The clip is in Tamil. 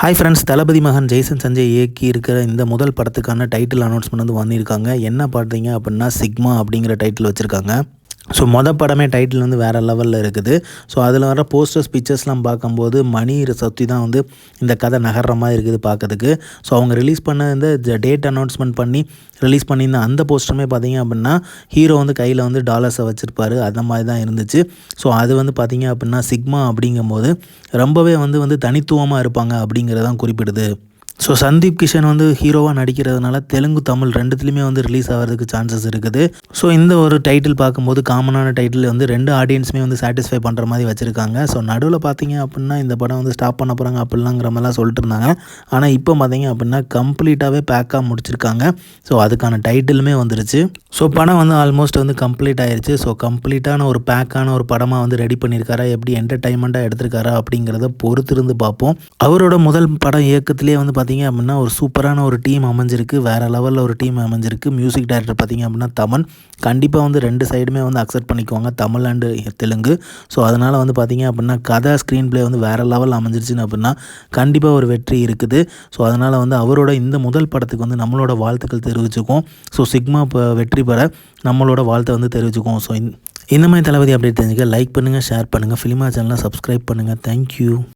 ஹாய் ஃப்ரெண்ட்ஸ் தளபதி மகன் ஜெய்சன் சஞ்சய் இயக்கி இருக்கிற இந்த முதல் படத்துக்கான டைட்டில் அனௌன்ஸ்மெண்ட் வந்து வந்திருக்காங்க என்ன பார்த்தீங்க அப்படின்னா சிக்மா அப்படிங்கிற டைட்டில் வச்சுருக்காங்க. ஸோ மொதல் படமே டைட்டில் வந்து வேறு லெவலில் இருக்குது. ஸோ அதில் வர போஸ்டர்ஸ் பிக்சர்ஸ்லாம் பார்க்கும்போது மணி சக்தி தான் வந்து இந்த கதை நகர்ற மாதிரி இருக்குது பார்க்கறதுக்கு. ஸோ அவங்க ரிலீஸ் பண்ண இந்த டேட் அனௌன்ஸ்மெண்ட் பண்ணி ரிலீஸ் பண்ணியிருந்த அந்த போஸ்டருமே பார்த்தீங்க அப்படின்னா ஹீரோ வந்து கையில் வந்து டாலர்ஸை வச்சுருப்பாரு. அந்த மாதிரி தான் இருந்துச்சு. ஸோ அது வந்து பார்த்தீங்க அப்படின்னா சிக்மா அப்படிங்கும்போது ரொம்பவே வந்து வந்து தனித்துவமாக இருப்பாங்க அப்படிங்கிறதான் குறிப்பிடுது. ஸோ சந்தீப் கிஷன் வந்து ஹீரோவாக நடிக்கிறதுனால தெலுங்கு தமிழ் ரெண்டுத்துலேயுமே வந்து ரிலீஸ் ஆகிறதுக்கு சான்சஸ் இருக்குது. ஸோ இந்த ஒரு டைட்டில் பார்க்கும்போது காமனான டைட்டில் வந்து ரெண்டு ஆடியன்ஸுமே வந்து சாட்டிஸ்ஃபை பண்ணுற மாதிரி வச்சுருக்காங்க. ஸோ நடுவில் பார்த்தீங்க அப்படின்னா இந்த படம் வந்து ஸ்டாப் பண்ண போகிறாங்க அப்படிலாங்கிற மாதிரிலாம் சொல்லிட்டு இருந்தாங்க. ஆனால் இப்போ பார்த்தீங்க அப்படின்னா கம்ப்ளீட்டாகவே பேக்காக முடிச்சிருக்காங்க. ஸோ அதுக்கான டைட்டிலுமே வந்துருச்சு. ஸோ படம் வந்து ஆல்மோஸ்ட் வந்து கம்ப்ளீட் ஆயிடுச்சு ஸோ கம்ப்ளீட்டான ஒரு பேக்கான ஒரு படமாக வந்து ரெடி பண்ணியிருக்காரா எப்படி என்டர்டைன்மெண்ட்டாக எடுத்திருக்காரா அப்படிங்கிறத பொறுத்திருந்து பார்ப்போம். அவரோட முதல் படம் இயக்கத்திலே வந்து பார்த்தீங்க அப்படின்னா ஒரு சூப்பரான ஒரு டீம் அமைஞ்சிருக்கு. வேறு லெவலில் ஒரு டீம் அமைஞ்சிருக்கு. மியூசிக் டைரக்டர் பார்த்தீங்க அப்படின்னா தமன். கண்டிப்பாக வந்து ரெண்டு சைடுமே வந்து அக்செப்ட் பண்ணிக்குவாங்க. தமிழ் அண்டு தெலுங்கு. ஸோ அதனால் வந்து பார்த்தீங்க அப்படின்னா கதை ஸ்க்ரீன் ப்ளே வந்து வேறு லெவலில் அமைஞ்சிருச்சுன்னு அப்படின்னா கண்டிப்பாக ஒரு வெற்றி இருக்குது. ஸோ அதனால் வந்து அவரோட இந்த முதல் படத்துக்கு வந்து நம்மளோட வாழ்த்துக்கள் தெரிவிச்சுக்கோம் ஸோ சிக்மா இப்போ வெற்றி பெற நம்மளோட வாழ்த்தை வந்து தெரிவிச்சுக்கோம் ஸோ இந்த மாதிரி தளபதி அப்டேட் தெரிஞ்சுக்க லைக் பண்ணுங்கள் ஷேர் பண்ணுங்கள் ஃபிலிமா சேனலை சப்ஸ்கிரைப் பண்ணுங்கள் தேங்க்யூ